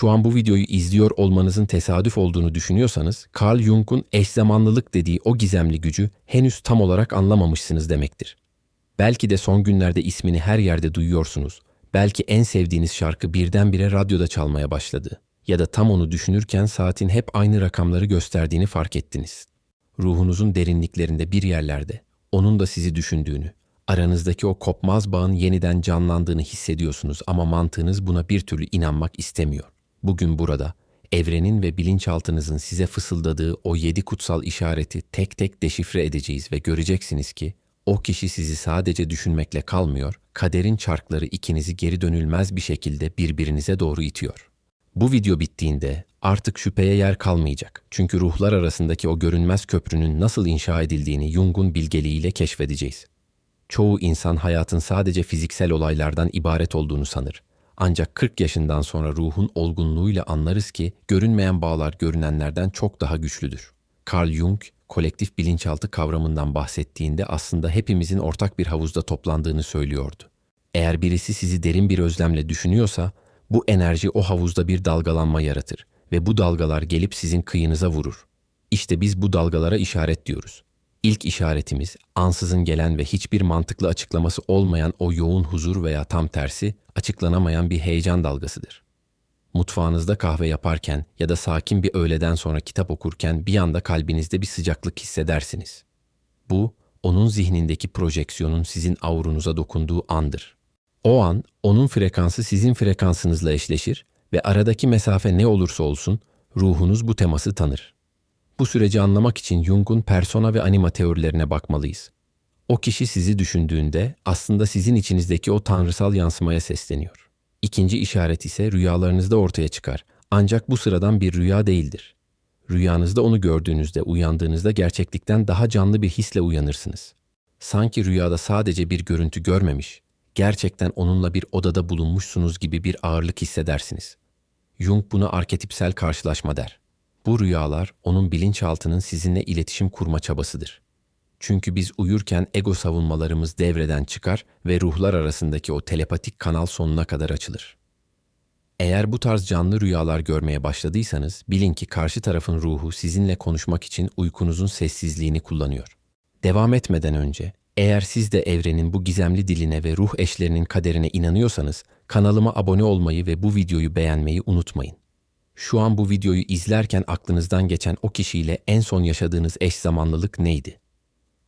şu an bu videoyu izliyor olmanızın tesadüf olduğunu düşünüyorsanız, Carl Jung'un eş zamanlılık dediği o gizemli gücü henüz tam olarak anlamamışsınız demektir. Belki de son günlerde ismini her yerde duyuyorsunuz. Belki en sevdiğiniz şarkı birdenbire radyoda çalmaya başladı. Ya da tam onu düşünürken saatin hep aynı rakamları gösterdiğini fark ettiniz. Ruhunuzun derinliklerinde bir yerlerde, onun da sizi düşündüğünü, aranızdaki o kopmaz bağın yeniden canlandığını hissediyorsunuz ama mantığınız buna bir türlü inanmak istemiyor. Bugün burada, evrenin ve bilinçaltınızın size fısıldadığı o yedi kutsal işareti tek tek deşifre edeceğiz ve göreceksiniz ki o kişi sizi sadece düşünmekle kalmıyor, kaderin çarkları ikinizi geri dönülmez bir şekilde birbirinize doğru itiyor. Bu video bittiğinde artık şüpheye yer kalmayacak. Çünkü ruhlar arasındaki o görünmez köprünün nasıl inşa edildiğini Jung'un bilgeliğiyle keşfedeceğiz. Çoğu insan hayatın sadece fiziksel olaylardan ibaret olduğunu sanır. Ancak 40 yaşından sonra ruhun olgunluğuyla anlarız ki görünmeyen bağlar görünenlerden çok daha güçlüdür. Carl Jung, kolektif bilinçaltı kavramından bahsettiğinde aslında hepimizin ortak bir havuzda toplandığını söylüyordu. Eğer birisi sizi derin bir özlemle düşünüyorsa, bu enerji o havuzda bir dalgalanma yaratır ve bu dalgalar gelip sizin kıyınıza vurur. İşte biz bu dalgalara işaret diyoruz. İlk işaretimiz ansızın gelen ve hiçbir mantıklı açıklaması olmayan o yoğun huzur veya tam tersi açıklanamayan bir heyecan dalgasıdır. Mutfağınızda kahve yaparken ya da sakin bir öğleden sonra kitap okurken bir anda kalbinizde bir sıcaklık hissedersiniz. Bu, onun zihnindeki projeksiyonun sizin avrunuza dokunduğu andır. O an, onun frekansı sizin frekansınızla eşleşir ve aradaki mesafe ne olursa olsun, ruhunuz bu teması tanır. Bu süreci anlamak için Jung'un persona ve anima teorilerine bakmalıyız. O kişi sizi düşündüğünde aslında sizin içinizdeki o tanrısal yansımaya sesleniyor. İkinci işaret ise rüyalarınızda ortaya çıkar. Ancak bu sıradan bir rüya değildir. Rüyanızda onu gördüğünüzde uyandığınızda gerçeklikten daha canlı bir hisle uyanırsınız. Sanki rüyada sadece bir görüntü görmemiş, gerçekten onunla bir odada bulunmuşsunuz gibi bir ağırlık hissedersiniz. Jung buna arketipsel karşılaşma der. Bu rüyalar onun bilinçaltının sizinle iletişim kurma çabasıdır. Çünkü biz uyurken ego savunmalarımız devreden çıkar ve ruhlar arasındaki o telepatik kanal sonuna kadar açılır. Eğer bu tarz canlı rüyalar görmeye başladıysanız bilin ki karşı tarafın ruhu sizinle konuşmak için uykunuzun sessizliğini kullanıyor. Devam etmeden önce eğer siz de evrenin bu gizemli diline ve ruh eşlerinin kaderine inanıyorsanız kanalıma abone olmayı ve bu videoyu beğenmeyi unutmayın. Şu an bu videoyu izlerken aklınızdan geçen o kişiyle en son yaşadığınız eş zamanlılık neydi?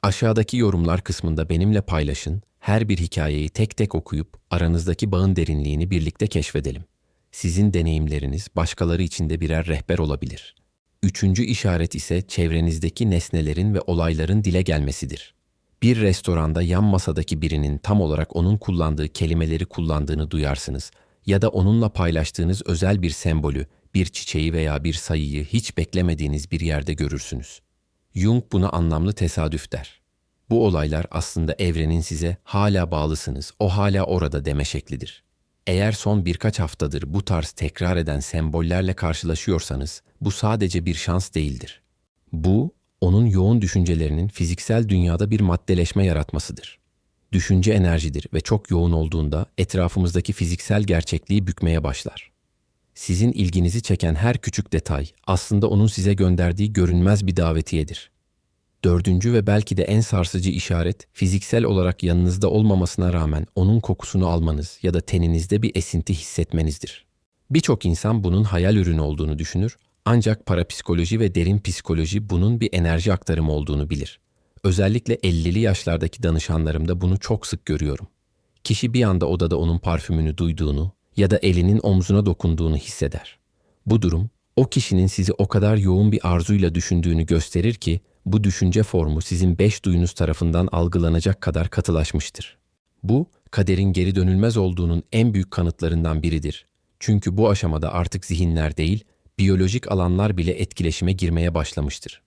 Aşağıdaki yorumlar kısmında benimle paylaşın, her bir hikayeyi tek tek okuyup aranızdaki bağın derinliğini birlikte keşfedelim. Sizin deneyimleriniz başkaları için de birer rehber olabilir. Üçüncü işaret ise çevrenizdeki nesnelerin ve olayların dile gelmesidir. Bir restoranda yan masadaki birinin tam olarak onun kullandığı kelimeleri kullandığını duyarsınız ya da onunla paylaştığınız özel bir sembolü, bir çiçeği veya bir sayıyı hiç beklemediğiniz bir yerde görürsünüz. Jung buna anlamlı tesadüf der. Bu olaylar aslında evrenin size hala bağlısınız, o hala orada deme şeklidir. Eğer son birkaç haftadır bu tarz tekrar eden sembollerle karşılaşıyorsanız bu sadece bir şans değildir. Bu, onun yoğun düşüncelerinin fiziksel dünyada bir maddeleşme yaratmasıdır. Düşünce enerjidir ve çok yoğun olduğunda etrafımızdaki fiziksel gerçekliği bükmeye başlar. Sizin ilginizi çeken her küçük detay aslında onun size gönderdiği görünmez bir davetiyedir. Dördüncü ve belki de en sarsıcı işaret, fiziksel olarak yanınızda olmamasına rağmen onun kokusunu almanız ya da teninizde bir esinti hissetmenizdir. Birçok insan bunun hayal ürünü olduğunu düşünür, ancak parapsikoloji ve derin psikoloji bunun bir enerji aktarımı olduğunu bilir. Özellikle 50'li yaşlardaki danışanlarımda bunu çok sık görüyorum. Kişi bir anda odada onun parfümünü duyduğunu ya da elinin omzuna dokunduğunu hisseder. Bu durum o kişinin sizi o kadar yoğun bir arzuyla düşündüğünü gösterir ki bu düşünce formu sizin beş duyunuz tarafından algılanacak kadar katılaşmıştır. Bu, kaderin geri dönülmez olduğunun en büyük kanıtlarından biridir. Çünkü bu aşamada artık zihinler değil, biyolojik alanlar bile etkileşime girmeye başlamıştır.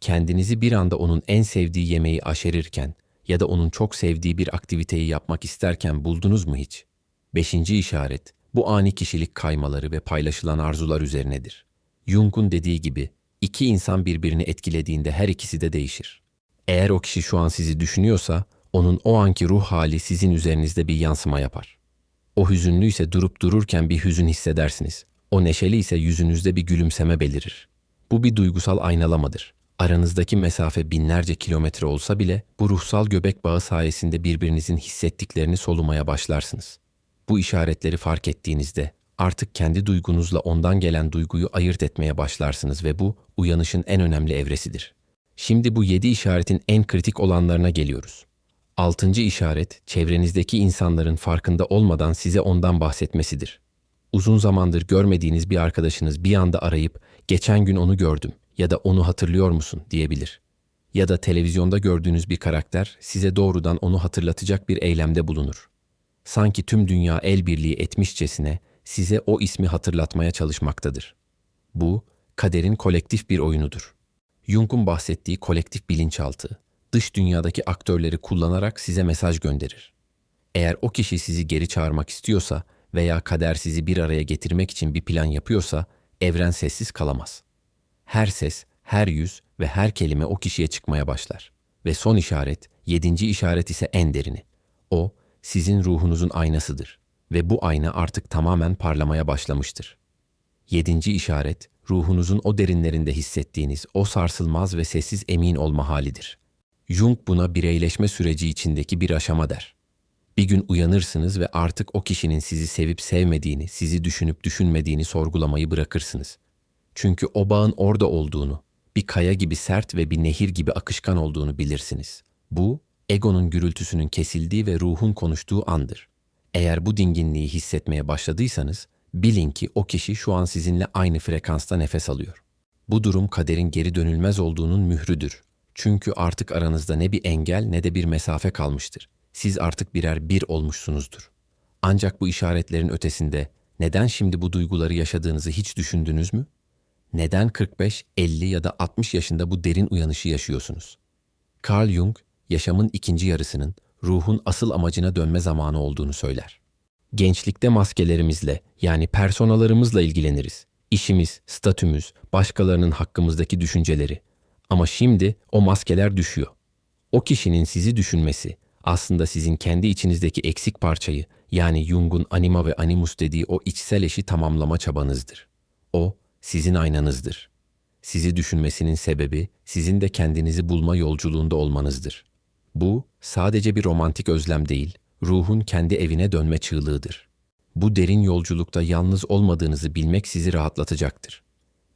Kendinizi bir anda onun en sevdiği yemeği aşerirken ya da onun çok sevdiği bir aktiviteyi yapmak isterken buldunuz mu hiç? Beşinci işaret, bu ani kişilik kaymaları ve paylaşılan arzular üzerinedir. Jung'un dediği gibi, iki insan birbirini etkilediğinde her ikisi de değişir. Eğer o kişi şu an sizi düşünüyorsa, onun o anki ruh hali sizin üzerinizde bir yansıma yapar. O hüzünlüyse durup dururken bir hüzün hissedersiniz. O neşeli ise yüzünüzde bir gülümseme belirir. Bu bir duygusal aynalamadır. Aranızdaki mesafe binlerce kilometre olsa bile bu ruhsal göbek bağı sayesinde birbirinizin hissettiklerini solumaya başlarsınız. Bu işaretleri fark ettiğinizde artık kendi duygunuzla ondan gelen duyguyu ayırt etmeye başlarsınız ve bu uyanışın en önemli evresidir. Şimdi bu yedi işaretin en kritik olanlarına geliyoruz. Altıncı işaret, çevrenizdeki insanların farkında olmadan size ondan bahsetmesidir. Uzun zamandır görmediğiniz bir arkadaşınız bir anda arayıp, geçen gün onu gördüm ya da onu hatırlıyor musun diyebilir. Ya da televizyonda gördüğünüz bir karakter size doğrudan onu hatırlatacak bir eylemde bulunur. Sanki tüm dünya el birliği etmişçesine size o ismi hatırlatmaya çalışmaktadır. Bu, kaderin kolektif bir oyunudur. Jung'un bahsettiği kolektif bilinçaltı, dış dünyadaki aktörleri kullanarak size mesaj gönderir. Eğer o kişi sizi geri çağırmak istiyorsa veya kader sizi bir araya getirmek için bir plan yapıyorsa, evren sessiz kalamaz. Her ses, her yüz ve her kelime o kişiye çıkmaya başlar. Ve son işaret, yedinci işaret ise en derini. O, sizin ruhunuzun aynasıdır ve bu ayna artık tamamen parlamaya başlamıştır. Yedinci işaret, ruhunuzun o derinlerinde hissettiğiniz o sarsılmaz ve sessiz emin olma halidir. Jung buna bireyleşme süreci içindeki bir aşama der. Bir gün uyanırsınız ve artık o kişinin sizi sevip sevmediğini, sizi düşünüp düşünmediğini sorgulamayı bırakırsınız. Çünkü o bağın orada olduğunu, bir kaya gibi sert ve bir nehir gibi akışkan olduğunu bilirsiniz. Bu, egonun gürültüsünün kesildiği ve ruhun konuştuğu andır. Eğer bu dinginliği hissetmeye başladıysanız, bilin ki o kişi şu an sizinle aynı frekansta nefes alıyor. Bu durum kaderin geri dönülmez olduğunun mührüdür. Çünkü artık aranızda ne bir engel ne de bir mesafe kalmıştır. Siz artık birer bir olmuşsunuzdur. Ancak bu işaretlerin ötesinde neden şimdi bu duyguları yaşadığınızı hiç düşündünüz mü? Neden 45, 50 ya da 60 yaşında bu derin uyanışı yaşıyorsunuz? Carl Jung, yaşamın ikinci yarısının ruhun asıl amacına dönme zamanı olduğunu söyler. Gençlikte maskelerimizle yani personalarımızla ilgileniriz. İşimiz, statümüz, başkalarının hakkımızdaki düşünceleri. Ama şimdi o maskeler düşüyor. O kişinin sizi düşünmesi aslında sizin kendi içinizdeki eksik parçayı yani Jung'un anima ve animus dediği o içsel eşi tamamlama çabanızdır. O sizin aynanızdır. Sizi düşünmesinin sebebi sizin de kendinizi bulma yolculuğunda olmanızdır. Bu sadece bir romantik özlem değil, ruhun kendi evine dönme çığlığıdır. Bu derin yolculukta yalnız olmadığınızı bilmek sizi rahatlatacaktır.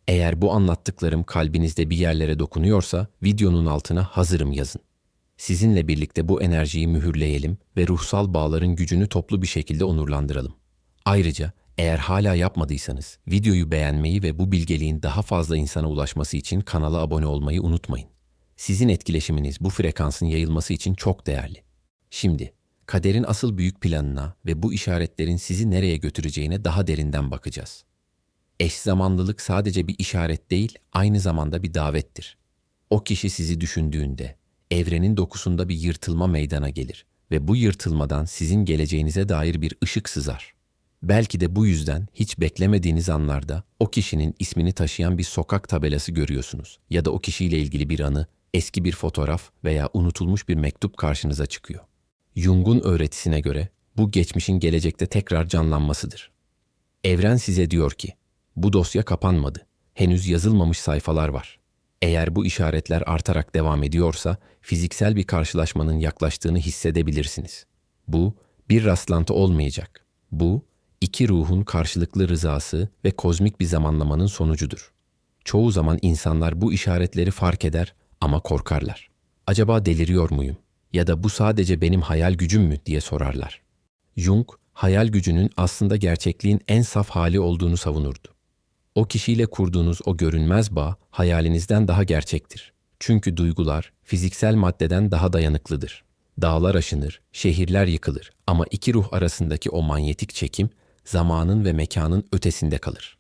Eğer bu anlattıklarım kalbinizde bir yerlere dokunuyorsa videonun altına hazırım yazın. Sizinle birlikte bu enerjiyi mühürleyelim ve ruhsal bağların gücünü toplu bir şekilde onurlandıralım. Ayrıca eğer hala yapmadıysanız videoyu beğenmeyi ve bu bilgeliğin daha fazla insana ulaşması için kanala abone olmayı unutmayın. Sizin etkileşiminiz bu frekansın yayılması için çok değerli. Şimdi kaderin asıl büyük planına ve bu işaretlerin sizi nereye götüreceğine daha derinden bakacağız. Eş zamanlılık sadece bir işaret değil, aynı zamanda bir davettir. O kişi sizi düşündüğünde evrenin dokusunda bir yırtılma meydana gelir ve bu yırtılmadan sizin geleceğinize dair bir ışık sızar. Belki de bu yüzden hiç beklemediğiniz anlarda o kişinin ismini taşıyan bir sokak tabelası görüyorsunuz ya da o kişiyle ilgili bir anı, eski bir fotoğraf veya unutulmuş bir mektup karşınıza çıkıyor. Jung'un öğretisine göre bu geçmişin gelecekte tekrar canlanmasıdır. Evren size diyor ki, bu dosya kapanmadı. Henüz yazılmamış sayfalar var. Eğer bu işaretler artarak devam ediyorsa fiziksel bir karşılaşmanın yaklaştığını hissedebilirsiniz. Bu bir rastlantı olmayacak. Bu iki ruhun karşılıklı rızası ve kozmik bir zamanlamanın sonucudur. Çoğu zaman insanlar bu işaretleri fark eder ama korkarlar. Acaba deliriyor muyum? Ya da bu sadece benim hayal gücüm mü diye sorarlar. Jung, hayal gücünün aslında gerçekliğin en saf hali olduğunu savunurdu. O kişiyle kurduğunuz o görünmez bağ hayalinizden daha gerçektir. Çünkü duygular fiziksel maddeden daha dayanıklıdır. Dağlar aşınır, şehirler yıkılır ama iki ruh arasındaki o manyetik çekim zamanın ve mekanın ötesinde kalır.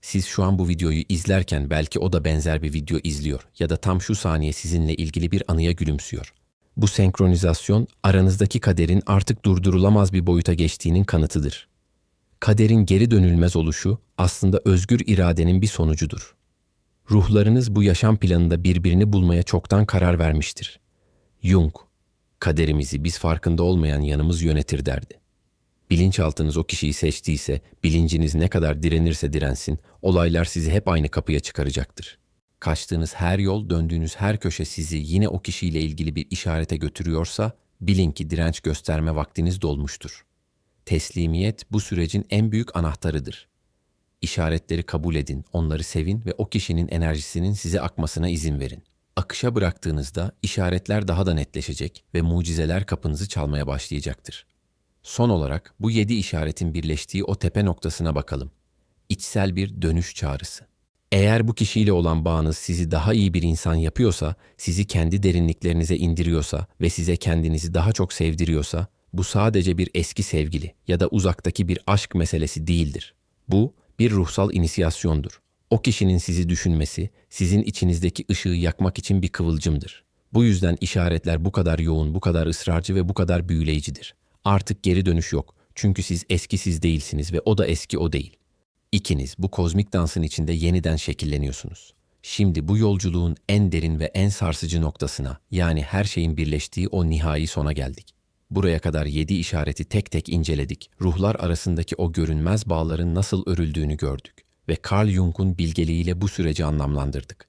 Siz şu an bu videoyu izlerken belki o da benzer bir video izliyor ya da tam şu saniye sizinle ilgili bir anıya gülümsüyor. Bu senkronizasyon aranızdaki kaderin artık durdurulamaz bir boyuta geçtiğinin kanıtıdır. Kaderin geri dönülmez oluşu aslında özgür iradenin bir sonucudur. Ruhlarınız bu yaşam planında birbirini bulmaya çoktan karar vermiştir. Jung, kaderimizi biz farkında olmayan yanımız yönetir derdi. Bilinçaltınız o kişiyi seçtiyse, bilinciniz ne kadar direnirse dirensin, olaylar sizi hep aynı kapıya çıkaracaktır. Kaçtığınız her yol, döndüğünüz her köşe sizi yine o kişiyle ilgili bir işarete götürüyorsa, bilin ki direnç gösterme vaktiniz dolmuştur. Teslimiyet bu sürecin en büyük anahtarıdır. İşaretleri kabul edin, onları sevin ve o kişinin enerjisinin size akmasına izin verin. Akışa bıraktığınızda işaretler daha da netleşecek ve mucizeler kapınızı çalmaya başlayacaktır. Son olarak bu yedi işaretin birleştiği o tepe noktasına bakalım. İçsel bir dönüş çağrısı. Eğer bu kişiyle olan bağınız sizi daha iyi bir insan yapıyorsa, sizi kendi derinliklerinize indiriyorsa ve size kendinizi daha çok sevdiriyorsa, bu sadece bir eski sevgili ya da uzaktaki bir aşk meselesi değildir. Bu bir ruhsal inisiyasyondur. O kişinin sizi düşünmesi, sizin içinizdeki ışığı yakmak için bir kıvılcımdır. Bu yüzden işaretler bu kadar yoğun, bu kadar ısrarcı ve bu kadar büyüleyicidir. Artık geri dönüş yok. Çünkü siz eski siz değilsiniz ve o da eski o değil. İkiniz bu kozmik dansın içinde yeniden şekilleniyorsunuz. Şimdi bu yolculuğun en derin ve en sarsıcı noktasına, yani her şeyin birleştiği o nihai sona geldik. Buraya kadar yedi işareti tek tek inceledik. Ruhlar arasındaki o görünmez bağların nasıl örüldüğünü gördük ve Carl Jung'un bilgeliğiyle bu süreci anlamlandırdık.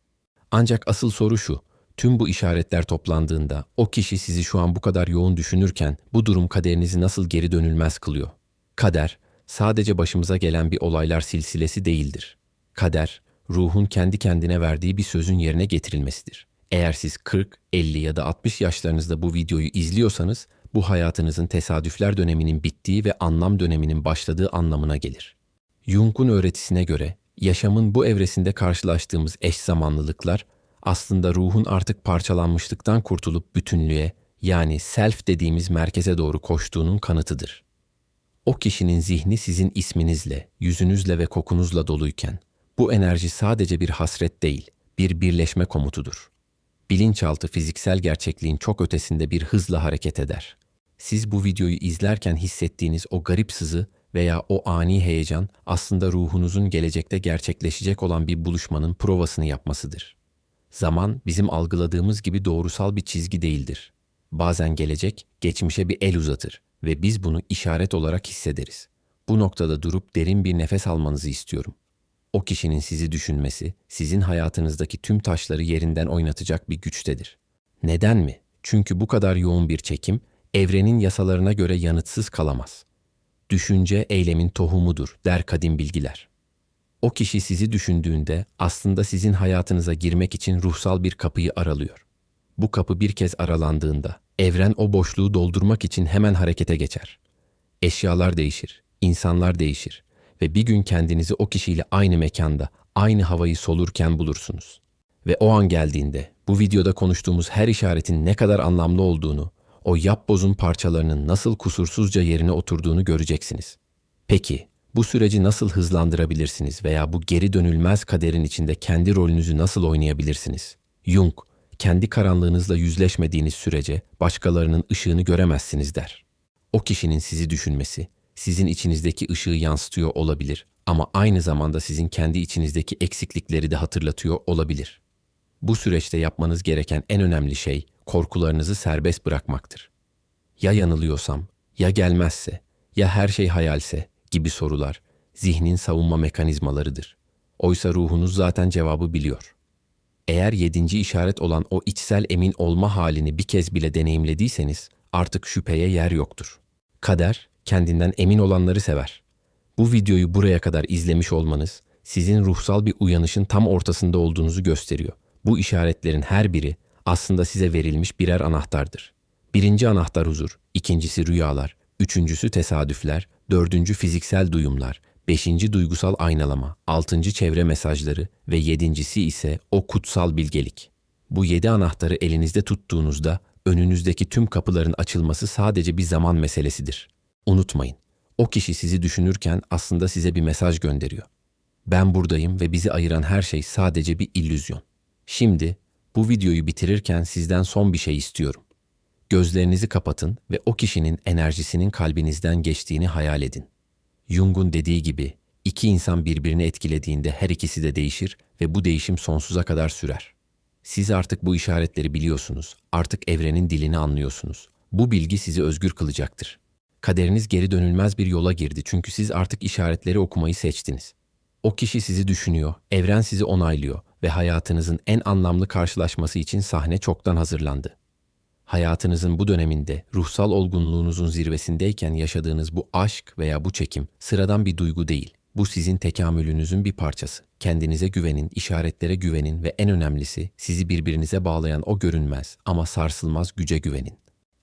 Ancak asıl soru şu, tüm bu işaretler toplandığında o kişi sizi şu an bu kadar yoğun düşünürken bu durum kaderinizi nasıl geri dönülmez kılıyor? Kader, sadece başımıza gelen bir olaylar silsilesi değildir. Kader, ruhun kendi kendine verdiği bir sözün yerine getirilmesidir. Eğer siz 40, 50 ya da 60 yaşlarınızda bu videoyu izliyorsanız, bu hayatınızın tesadüfler döneminin bittiği ve anlam döneminin başladığı anlamına gelir. Jung'un öğretisine göre yaşamın bu evresinde karşılaştığımız eş zamanlılıklar aslında ruhun artık parçalanmışlıktan kurtulup bütünlüğe yani self dediğimiz merkeze doğru koştuğunun kanıtıdır. O kişinin zihni sizin isminizle, yüzünüzle ve kokunuzla doluyken bu enerji sadece bir hasret değil, bir birleşme komutudur. Bilinçaltı fiziksel gerçekliğin çok ötesinde bir hızla hareket eder. Siz bu videoyu izlerken hissettiğiniz o garip sızı veya o ani heyecan aslında ruhunuzun gelecekte gerçekleşecek olan bir buluşmanın provasını yapmasıdır. Zaman bizim algıladığımız gibi doğrusal bir çizgi değildir. Bazen gelecek geçmişe bir el uzatır ve biz bunu işaret olarak hissederiz. Bu noktada durup derin bir nefes almanızı istiyorum. O kişinin sizi düşünmesi, sizin hayatınızdaki tüm taşları yerinden oynatacak bir güçtedir. Neden mi? Çünkü bu kadar yoğun bir çekim, evrenin yasalarına göre yanıtsız kalamaz. Düşünce eylemin tohumudur, der kadim bilgiler. O kişi sizi düşündüğünde aslında sizin hayatınıza girmek için ruhsal bir kapıyı aralıyor. Bu kapı bir kez aralandığında evren o boşluğu doldurmak için hemen harekete geçer. Eşyalar değişir, insanlar değişir ve bir gün kendinizi o kişiyle aynı mekanda, aynı havayı solurken bulursunuz. Ve o an geldiğinde bu videoda konuştuğumuz her işaretin ne kadar anlamlı olduğunu, o yapbozun parçalarının nasıl kusursuzca yerine oturduğunu göreceksiniz. Peki, bu süreci nasıl hızlandırabilirsiniz veya bu geri dönülmez kaderin içinde kendi rolünüzü nasıl oynayabilirsiniz? Jung, kendi karanlığınızla yüzleşmediğiniz sürece başkalarının ışığını göremezsiniz der. O kişinin sizi düşünmesi, sizin içinizdeki ışığı yansıtıyor olabilir ama aynı zamanda sizin kendi içinizdeki eksiklikleri de hatırlatıyor olabilir. Bu süreçte yapmanız gereken en önemli şey korkularınızı serbest bırakmaktır. Ya yanılıyorsam, ya gelmezse, ya her şey hayalse gibi sorular zihnin savunma mekanizmalarıdır. Oysa ruhunuz zaten cevabı biliyor. Eğer yedinci işaret olan o içsel emin olma halini bir kez bile deneyimlediyseniz artık şüpheye yer yoktur. Kader kendinden emin olanları sever. Bu videoyu buraya kadar izlemiş olmanız sizin ruhsal bir uyanışın tam ortasında olduğunuzu gösteriyor. Bu işaretlerin her biri aslında size verilmiş birer anahtardır. Birinci anahtar huzur, ikincisi rüyalar, üçüncüsü tesadüfler, dördüncü fiziksel duyumlar, beşinci duygusal aynalama, altıncı çevre mesajları ve yedincisi ise o kutsal bilgelik. Bu yedi anahtarı elinizde tuttuğunuzda önünüzdeki tüm kapıların açılması sadece bir zaman meselesidir. Unutmayın, o kişi sizi düşünürken aslında size bir mesaj gönderiyor. Ben buradayım ve bizi ayıran her şey sadece bir illüzyon. Şimdi bu videoyu bitirirken sizden son bir şey istiyorum. Gözlerinizi kapatın ve o kişinin enerjisinin kalbinizden geçtiğini hayal edin. Jung'un dediği gibi iki insan birbirini etkilediğinde her ikisi de değişir ve bu değişim sonsuza kadar sürer. Siz artık bu işaretleri biliyorsunuz, artık evrenin dilini anlıyorsunuz. Bu bilgi sizi özgür kılacaktır. Kaderiniz geri dönülmez bir yola girdi çünkü siz artık işaretleri okumayı seçtiniz. O kişi sizi düşünüyor, evren sizi onaylıyor ve hayatınızın en anlamlı karşılaşması için sahne çoktan hazırlandı. Hayatınızın bu döneminde ruhsal olgunluğunuzun zirvesindeyken yaşadığınız bu aşk veya bu çekim sıradan bir duygu değil. Bu sizin tekamülünüzün bir parçası. Kendinize güvenin, işaretlere güvenin ve en önemlisi sizi birbirinize bağlayan o görünmez ama sarsılmaz güce güvenin.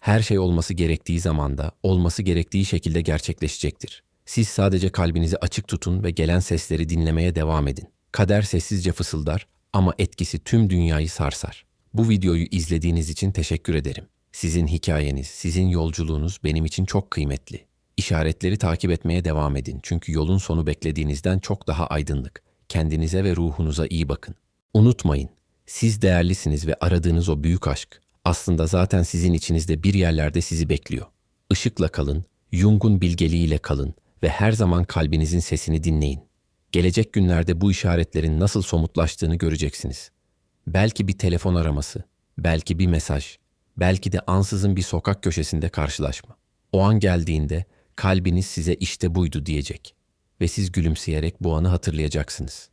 Her şey olması gerektiği zamanda, olması gerektiği şekilde gerçekleşecektir. Siz sadece kalbinizi açık tutun ve gelen sesleri dinlemeye devam edin. Kader sessizce fısıldar ama etkisi tüm dünyayı sarsar. Bu videoyu izlediğiniz için teşekkür ederim. Sizin hikayeniz, sizin yolculuğunuz benim için çok kıymetli. İşaretleri takip etmeye devam edin çünkü yolun sonu beklediğinizden çok daha aydınlık. Kendinize ve ruhunuza iyi bakın. Unutmayın, siz değerlisiniz ve aradığınız o büyük aşk aslında zaten sizin içinizde bir yerlerde sizi bekliyor. Işıkla kalın, Jung'un bilgeliğiyle kalın ve her zaman kalbinizin sesini dinleyin. Gelecek günlerde bu işaretlerin nasıl somutlaştığını göreceksiniz. Belki bir telefon araması, belki bir mesaj, belki de ansızın bir sokak köşesinde karşılaşma. O an geldiğinde kalbiniz size işte buydu diyecek ve siz gülümseyerek bu anı hatırlayacaksınız.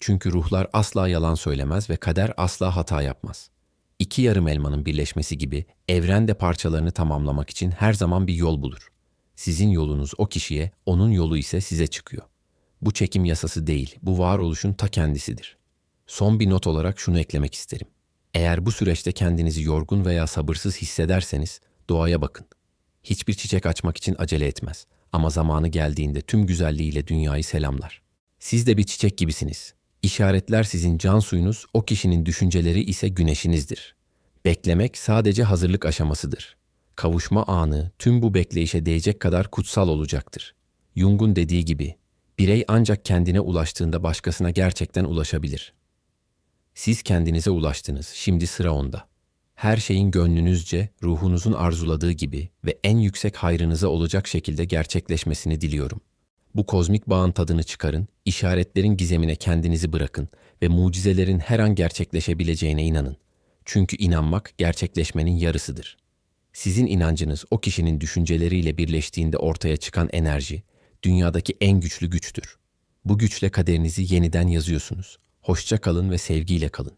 Çünkü ruhlar asla yalan söylemez ve kader asla hata yapmaz. İki yarım elmanın birleşmesi gibi evren de parçalarını tamamlamak için her zaman bir yol bulur. Sizin yolunuz o kişiye, onun yolu ise size çıkıyor. Bu çekim yasası değil, bu varoluşun ta kendisidir. Son bir not olarak şunu eklemek isterim. Eğer bu süreçte kendinizi yorgun veya sabırsız hissederseniz doğaya bakın. Hiçbir çiçek açmak için acele etmez ama zamanı geldiğinde tüm güzelliğiyle dünyayı selamlar. Siz de bir çiçek gibisiniz. İşaretler sizin can suyunuz, o kişinin düşünceleri ise güneşinizdir. Beklemek sadece hazırlık aşamasıdır. Kavuşma anı tüm bu bekleyişe değecek kadar kutsal olacaktır. Jung'un dediği gibi, birey ancak kendine ulaştığında başkasına gerçekten ulaşabilir. Siz kendinize ulaştınız, şimdi sıra onda. Her şeyin gönlünüzce, ruhunuzun arzuladığı gibi ve en yüksek hayrınıza olacak şekilde gerçekleşmesini diliyorum. Bu kozmik bağın tadını çıkarın, işaretlerin gizemine kendinizi bırakın ve mucizelerin her an gerçekleşebileceğine inanın. Çünkü inanmak gerçekleşmenin yarısıdır. Sizin inancınız o kişinin düşünceleriyle birleştiğinde ortaya çıkan enerji, dünyadaki en güçlü güçtür. Bu güçle kaderinizi yeniden yazıyorsunuz. Hoşça kalın ve sevgiyle kalın.